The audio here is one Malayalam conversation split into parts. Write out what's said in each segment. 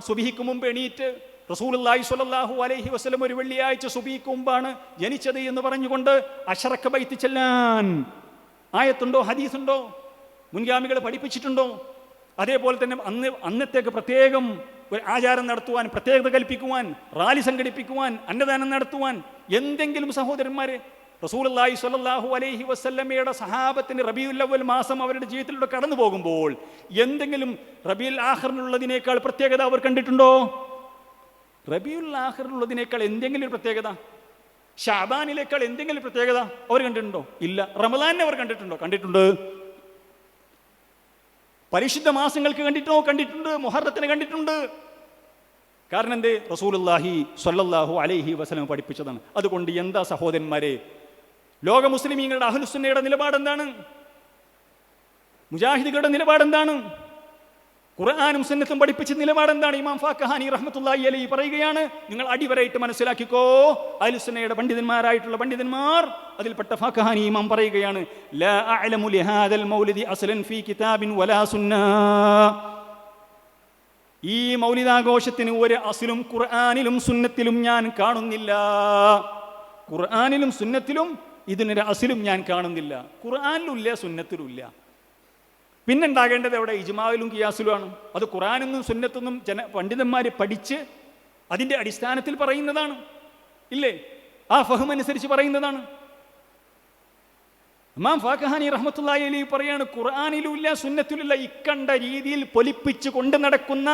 സുബിഹിക്ക് മുമ്പ് എണീറ്റ് റസൂലുള്ളാഹി സ്വല്ലല്ലാഹു അലൈഹി വസ്ലം ഒരു വെള്ളിയാഴ്ച സുബിക്ക് മുമ്പാണ് ജനിച്ചത് എന്ന് പറഞ്ഞുകൊണ്ട് അഷറക്ക് ബൈത്തി ചെല്ലാൻ. ആയത്തുണ്ടോ? ഹദീസുണ്ടോ? മുൻഗാമികൾ പഠിപ്പിച്ചിട്ടുണ്ടോ? അതേപോലെ തന്നെ അന്ന് അന്നത്തേക്ക് പ്രത്യേകം ഒരു ആചാരം നടത്തുവാൻ പ്രത്യേകത കൽപ്പിക്കുവാൻ റാലി സംഘടിപ്പിക്കുവാൻ അന്നദാനം നടത്തുവാൻ എന്തെങ്കിലും സഹോദരന്മാരെ റസൂലുള്ളാഹി സ്വല്ലല്ലാഹു അലൈഹി വസല്ലമയുടെ സഹാബത്തിന് റബിയുല്ലവൽ മാസം അവരുടെ ജീവിതത്തിലൂടെ കടന്നു പോകുമ്പോൾ എന്തെങ്കിലും റബിയുൽ ആഹറിനുള്ളതിനേക്കാൾ പ്രത്യേകത അവർ കണ്ടിട്ടുണ്ടോ? റബിയുൽ ആഖറിനുള്ളതിനേക്കാൾ എന്തെങ്കിലും ഒരു പ്രത്യേകത? ഷാബാനിലേക്കാൾ എന്തെങ്കിലും പ്രത്യേകത അവർ കണ്ടിട്ടുണ്ടോ? ഇല്ല. റമദാനെ അവർ കണ്ടിട്ടുണ്ടോ? കണ്ടിട്ടുണ്ട്. പരിശുദ്ധ മാസങ്ങൾക്ക് കണ്ടിട്ടോ കണ്ടിട്ടുണ്ട്. മുഹറത്തിന് കണ്ടിട്ടുണ്ട്. കാരണം എന്തേ? റസൂലുല്ലാഹി സ്വല്ലല്ലാഹു അലൈഹി വസല്ലം പഠിപ്പിച്ചതാണ്. അതുകൊണ്ട് എന്താ സഹോദരന്മാരെ? ലോക മുസ്ലിമീങ്ങളുടെ അഹ്ലുസുന്നയുടെ നിലപാടെന്താണ്? മുജാഹിദുകളുടെ നിലപാട് എന്താണ് ഖുർആാനും സുന്നത്തും പഠിപ്പിച്ച നിലപാടെന്താണ്? ഇമാം ഫാഖഹാനി റഹ്മത്തുള്ളാഹി അലി പറയുകയാണ്. നിങ്ങൾ അടിവരായിട്ട് മനസ്സിലാക്കിക്കോ. അഹ്ലുസുന്നയുടെ പണ്ഡിതന്മാരായിട്ടുള്ള പണ്ഡിതന്മാർ അതിൽപ്പെട്ട ഫാഖഹാനി ഇമാം പറയുകയാണ് ലാ ലിഹാദൽ മൗലിദി അസ്ലൻ ഫീ കിതാബിൻ വലാ ഈ മൗലിദാഘോഷത്തിന് ഒരു അസിലും ഖുർആാനിലും സുന്നത്തിലും ഞാൻ കാണുന്നില്ല. ഖുർആാനിലും സുന്നത്തിലും ഇതിനൊരു അസിലും ഞാൻ കാണുന്നില്ല. ഖുർആാനിലുമില്ല സുന്നത്തിലുമില്ല പിന്നുണ്ടാകേണ്ടത് എവിടെ ഇജ്മാവിലും കിയാസിലുമാണ്. അത് ഖുറാനെന്നും സുന്നത്തെന്നും ജന പണ്ഡിതന്മാർ പഠിച്ച് അതിന്റെ അടിസ്ഥാനത്തിൽ പറയുന്നതാണ്. ഇല്ലേ? ആ ഫഹം അനുസരിച്ച് പറയുന്നതാണ്. ഇമാം ഫാഖഹാനി റഹ്മത്തുള്ളാഹി അലി പറയാണ് ഖുർആാനിലുമില്ല സുന്നത്തിലുമില്ല ഇക്കണ്ട രീതിയിൽ പൊലിപ്പിച്ച് കൊണ്ടു നടക്കുന്ന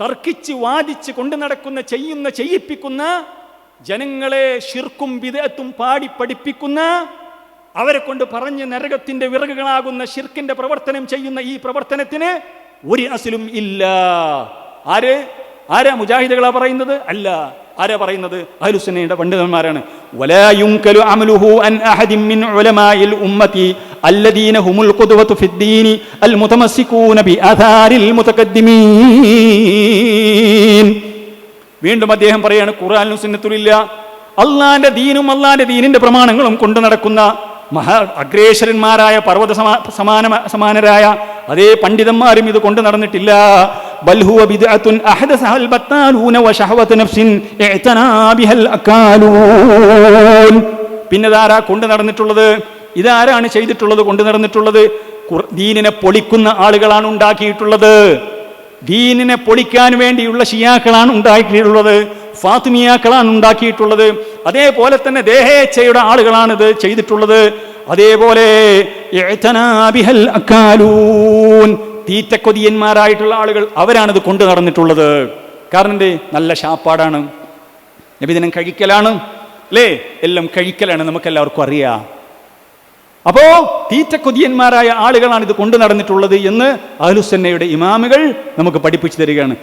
തർക്കിച്ച് വാദിച്ച് കൊണ്ടു നടക്കുന്ന ചെയ്യുന്ന ചെയ്യിപ്പിക്കുന്ന ജനങ്ങളെ ശിർക്കും വിദേത്തും പാടി പഠിപ്പിക്കുന്ന അവരെ കൊണ്ട് പറഞ്ഞ് നരകത്തിന്റെ വിറകുകളാകുന്ന ശിർക്കിന്റെ പ്രവർത്തനം ചെയ്യുന്ന ഈ പ്രവർത്തനത്തിന് ഒരു അസിലും ഇല്ല. ആര്? ആരാ മുജാഹിദുകളാ പറയുന്നത്? അല്ല. ആരാ പറയുന്നത്? അഹ്ലുസുന്നയുടെ പണ്ഡിതന്മാരാണ്. വലാ യുൻകലു അമലുഹു അൻ അഹദിൻ മിൻ ഉലമാഇൽ ഉമ്മതി അല്ലദീന ഹുമുൽ ഖുദ്വതു ഫിദ്ദീനി അൽ മുതമസ്സികൂന ബി ആഥാരിൽ മുതഖദ്ദിമീൻ. വീണ്ടും അദ്ദേഹം പറയാണ് ഖുറാനും സുന്നത്തുലില്ല. അള്ളാന്റെ ദീനും അള്ളാന്റെ ദീനിന്റെ പ്രമാണങ്ങളും കൊണ്ടു നടക്കുന്ന മഹാ അഗ്രേശ്വരന്മാരായ പർവത സമാ സമാന സമാനരായ അതേ പണ്ഡിതന്മാരും ഇത് കൊണ്ടു നടന്നിട്ടില്ല. ബൽഹുവ നഫ്സിൻ ഇഅ്തനാ ബിഹൽ അക്കാലൂൻ പിന്നെ ഇതാരാ കൊണ്ടു നടന്നിട്ടുള്ളത്? ഇതാരാണ് ചെയ്തിട്ടുള്ളത് കൊണ്ടു നടന്നിട്ടുള്ളത്? ദീനിനെ പൊളിക്കുന്ന ആളുകളാണ് ഉണ്ടാക്കിയിട്ടുള്ളത്. ദീനിനെ പൊളിക്കാൻ വേണ്ടിയുള്ള ഷിയാക്കളാണ് ഉണ്ടാക്കിയിട്ടുള്ളത് ഫാത്തിമിയാക്കളാണ് ഉണ്ടാക്കിയിട്ടുള്ളത്. അതേപോലെ തന്നെ ദേഹേച്ഛയുടെ ആളുകളാണ് ഇത് ചെയ്തിട്ടുള്ളത്. അതേപോലെ തീറ്റക്കൊതിയന്മാരായിട്ടുള്ള ആളുകൾ അവരാണ് ഇത് കൊണ്ടു നടന്നിട്ടുള്ളത്. കാരണം എന്തേ? നല്ല ശാപ്പാടാണ്. നബിദിനം കഴിക്കലാണ്. അല്ലേ? എല്ലാം കഴിക്കലാണ്. നമുക്കെല്ലാവർക്കും അറിയാം. അപ്പോ തീറ്റക്കൊതിയന്മാരായ ആളുകളാണ് ഇത് കൊണ്ടു നടന്നിട്ടുള്ളത് എന്ന് അഹ്ലുസന്നയുടെ ഇമാമുകൾ നമുക്ക് പഠിപ്പിച്ചു തരികയാണ്.